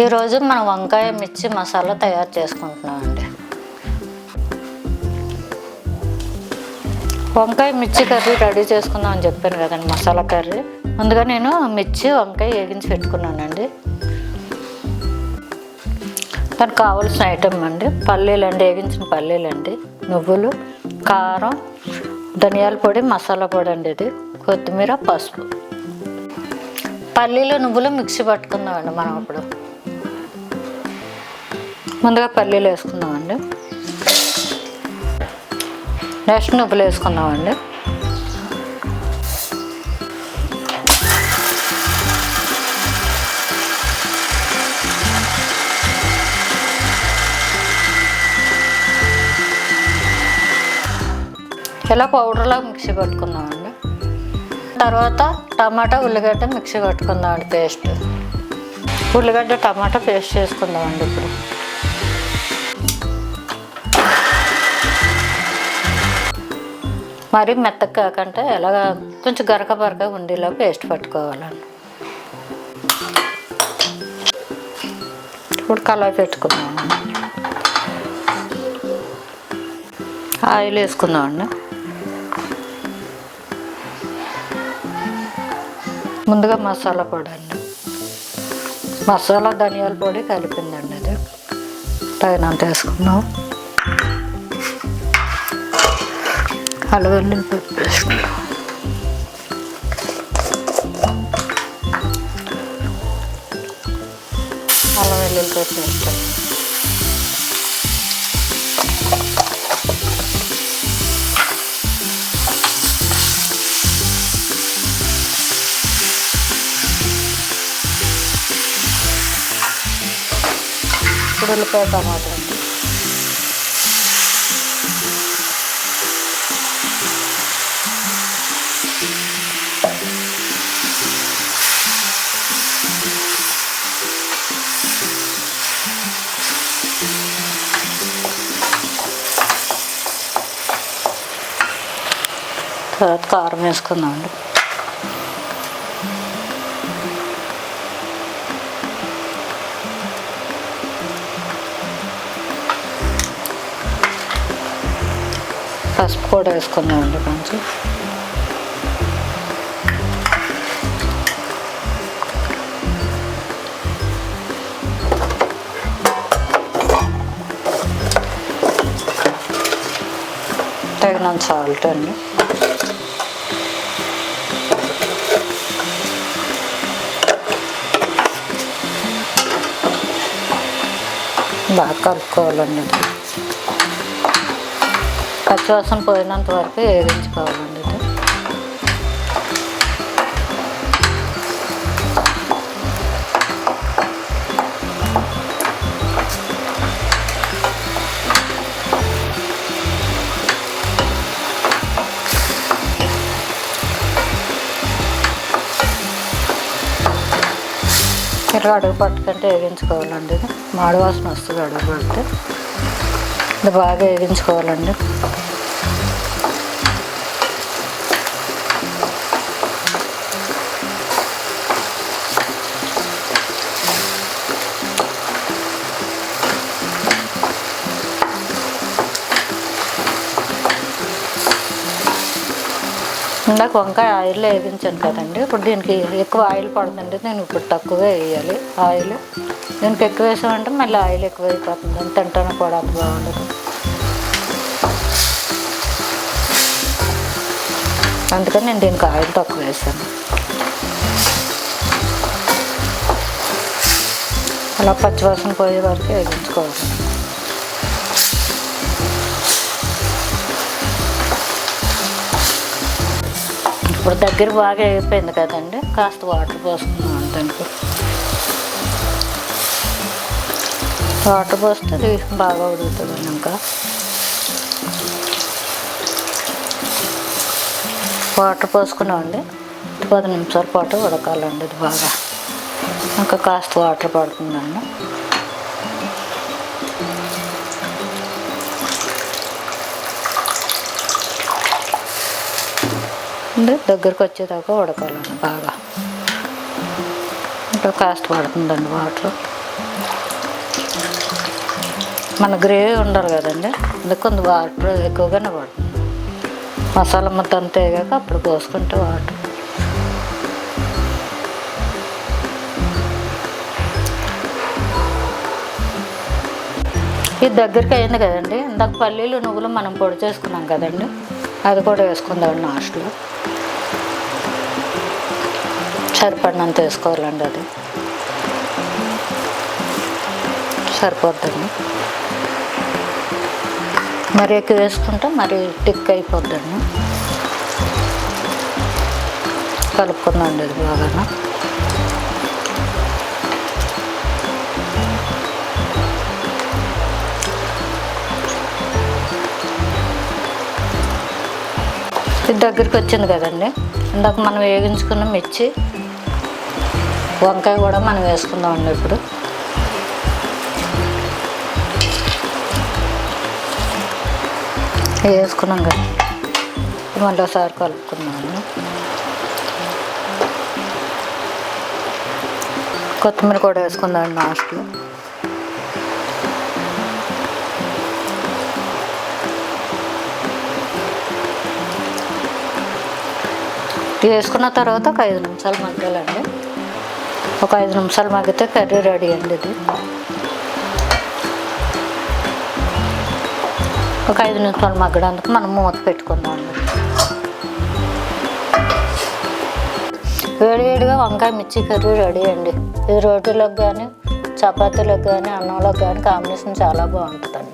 ఈరోజు మనం వంకాయ మిర్చి మసాలా తయారు చేసుకుంటున్నామండి. వంకాయ మిర్చి కర్రీ రెడీ చేసుకుందాం అని చెప్పాను కదండి మసాలా కర్రీ. ముందుగా నేను మిర్చి వంకాయ వేగించి పెట్టుకున్నానండి. దానికి కావాల్సిన ఐటమ్ అండి పల్లీలు అండి వేగించిన పల్లీలు అండి నువ్వులు కారం ధనియాల పొడి మసాలా పొడి అండి ఇది కొత్తిమీర పసుపు. పల్లీలు నువ్వులు మిక్సీ పట్టుకుందామండి మనం ఇప్పుడు. ముందుగా పల్లీలు వేసుకుందామండి. నెక్స్ట్ నువ్వులు వేసుకుందామండి. ఇలా పౌడర్లా మిక్సీ పట్టుకుందామండి. తర్వాత టమాటా ఉల్లిగడ్డ మిక్సీ పట్టుకుందామండి పేస్ట్. ఉల్లిగడ్డ టమాటా పేస్ట్ చేసుకుందామండి ఇప్పుడు. మరీ మెత్తగా కాకుండా ఎలాగ కొంచెం గరక బరక ఉండేలా పేస్ట్ పట్టుకోవాలండి. ఇప్పుడు కలర్ పెట్టుకుందాం ఆయిల్ వేసుకుందామండి. ముందుగా మసాలా పొడి అండి మసాలా ధనియాల పొడి కలిపిందండి అది. తగినంత వేసుకున్నాం അളവിലുണ്ട് അളവിലുണ്ട് ഉള്ളിൽ ടൊമാറ്റോ. కారం వేసుకుందామండి పసుపు కూడా వేసుకుందామండి కొంచెం. తగినంత సాల్ట్ అండి. బాగా కలుపుకోవాలండి. పచ్చివాసన పోయినంత వరకు వేగించుకోవాలండి ఇలా అడుగు పట్టుకుంటే వేగించుకోవాలండి. మాడు వాసన వస్తుంది అడుగు పడితే. ఇది బాగా వేగించుకోవాలండి. ఇందాక వంకాయ ఆయిల్లో వేగించాను కదండి. ఇప్పుడు దీనికి ఎక్కువ ఆయిల్ పడుతుంది. నేను ఇప్పుడు తక్కువే వేయాలి ఆయిల్. దీనికి ఎక్కువ వేసామంటే మళ్ళీ ఆయిల్ ఎక్కువ అయిపోతుంది తింటాను కూడా అది బాగుండదు. అందుకని నేను దీనికి ఆయిల్ తక్కువ వేసాను. అలా పచ్చివాసన పోయే వరకు వేగించుకోవాలి ఇప్పుడు దగ్గర బాగా అయిపోయింది కదండి. కాస్త వాటర్ పోసుకున్నాం దానికి. వాటర్ పోస్తే అది బాగా ఉడుకుతుంది ఇంకా. వాటర్ పోసుకున్నామండి. పది నిమిషాల పాటు ఉడకాలండి ఇది బాగా. ఇంకా కాస్త వాటర్ పడుతుందండి. దగ్గరకు వచ్చేదాకా ఉడకాలండి బాగా. ఇంకా కాస్ట్ పడుతుందండి వాటర్. మన గ్రేవీ ఉండాలి కదండి. అందుకు కొంత వాటర్ ఎక్కువగానే పడుతుంది. మసాలా మొత్తం అంతా వేగాక అప్పుడు పోసుకుంటే వాటర్. ఇది దగ్గరికి అయింది కదండి. ఇందాక పల్లీలు నువ్వులు మనం పొడి చేసుకున్నాం కదండి. అది కూడా వేసుకుందాం లాస్ట్లో. సరిపడినంత వేసుకోవాలండి అది. సరిపోద్దండి. మరి ఎక్కువ వేసుకుంటే మరి టిక్ అయిపోద్దండి. కలుపుకుందండి ఇది బాగా ఇది దగ్గరికి వచ్చింది కదండి. ఇందాక మనం వేగించుకున్న మిర్చి వంకాయ కూడా మనం వేసుకుందామండి ఇప్పుడు. వేసుకున్నాం కదా. మళ్ళీ ఒకసారి కలుపుకున్నాను కొత్తిమీర కూడా వేసుకుందాం లాస్ట్లో. వేసుకున్న తర్వాత ఒక ఐదు నిమిషాలు మగ్గాలండి. ఒక ఐదు నిమిషాలు మగ్గితే కర్రీ రెడీ అండి ఇది. ఒక ఐదు నిమిషాలు మగ్గడానికి మనం మూత పెట్టుకుందాం అండి. వేడివేడిగా వంకాయ మిర్చి కర్రీ రెడీ అండి. ఇది రోటీలోకి కానీ చపాతీలకు కానీ అన్నంలోకి కానీ కాంబినేషన్ చాలా బాగుంటుందండి.